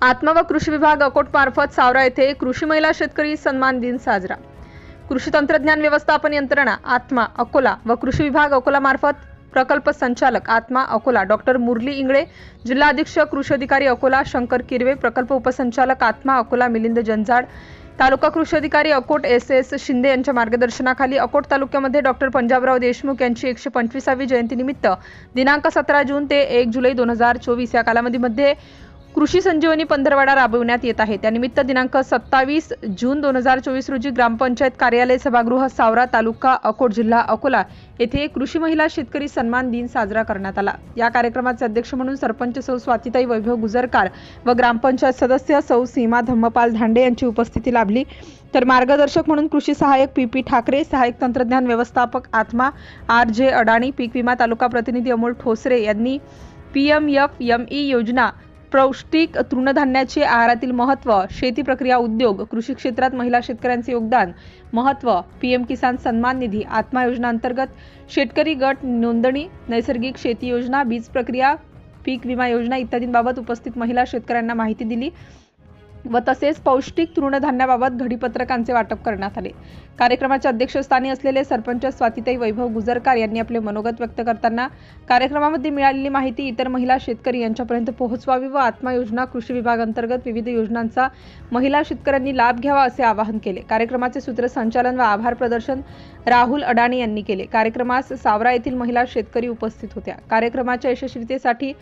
आत्मा व कृषी विभाग अकोटमार्फत सावरा येथे कृषी महिला शेतकरी सन्मान दिन साजरा. कृषी तंत्रज्ञान व्यवस्थापन यंत्रणा आत्मा अकोला व कृषी विभाग अकोला मार्फत प्रकल्प संचालक आत्मा अकोला डॉक्टर मुरली इंगळे जिल्हा अधीक्षक कृषी अधिकारी अकोला शंकर किरवे प्रकल्प उपसंचालक आत्मा अकोला मिलिंद जंजाड तालुका कृषी अधिकारी अकोट एस एस शिंदे यांच्या मार्गदर्शनाखाली अकोट तालुक्यामध्ये डॉक्टर पंजाबराव देशमुख यांची एकशे पंचवीसावी जयंतीनिमित्त दिनांक सतरा जून ते एक जुलै दोन हजार चोवीस या कालावधीमध्ये कृषी संजीवनी पंधरवाडा राबविण्यात येत आहे. त्यानिमित्त दिनांक सत्तावीस जून दोन हजार चोवीस रोजी ग्रामपंचायत कार्यालय सभागृह सावरा तालुका अकोट जिल्हा अकोला येथे कृषी महिला शेतकरी सन्मान दिन साजरा करण्यात आला. या कार्यक्रमाचे अध्यक्ष म्हणून सरपंच सौ स्वातिताई वैभव गुजरकार व ग्रामपंचायत सदस्य सौ सीमा धम्मपाल धांडे यांची उपस्थिती लाभली. तर मार्गदर्शक म्हणून कृषी सहाय्यक पी पी ठाकरे सहाय्यक तंत्रज्ञान व्यवस्थापक आत्मा आर जे अडाणी पीक विमा तालुका प्रतिनिधी अमोल ठोसरे यांनी P M F M E योजना पौष्टिक तृणधान्याचे आहारातील महत्त्व शेती प्रक्रिया उद्योग कृषी क्षेत्रात महिला शेतकऱ्यांचे योगदान महत्त्व पीएम किसान सन्मान निधी आत्मा योजना अंतर्गत शेतकरी गट नोंदणी नैसर्गिक शेती योजना बीज प्रक्रिया पीक विमा योजना इत्यादींबाबत उपस्थित महिला शेतकऱ्यांना माहिती दिली. व तसेच पौष्टिक तृणधान्याबाबत घडीपत्रकांचे वाटप करण्यात आले. कार्यक्रमाच्या अध्यक्षस्थानी असलेले सरपंच स्वातिताई वैभव गुजरकार यांनी आपले मनोगत व्यक्त करताना कार्यक्रमामध्ये मिळालेली माहिती इतर महिला शेतकरी यांच्यापर्यंत पोहोचवावी व आत्मा योजना कृषी विभाग अंतर्गत विविध योजनांचा महिला शेतकऱ्यांनी लाभ घ्यावा असे आवाहन केले. कार्यक्रमाचे सूत्रसंचालन व आभार प्रदर्शन राहुल अडाणी यांनी केले. कार्यक्रमास सावरा येथील महिला शेतकरी उपस्थित होत्या. कार्यक्रमाच्या यशस्वीतेसाठी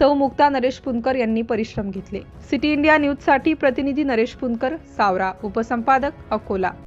सौ मुक्ता नरेश पुनकर यांनी परिश्रम घेतले. सिटी इंडिया न्यूजसाठी प्रतिनिधी नरेश पुनकर सावरा उपसंपादक अकोला.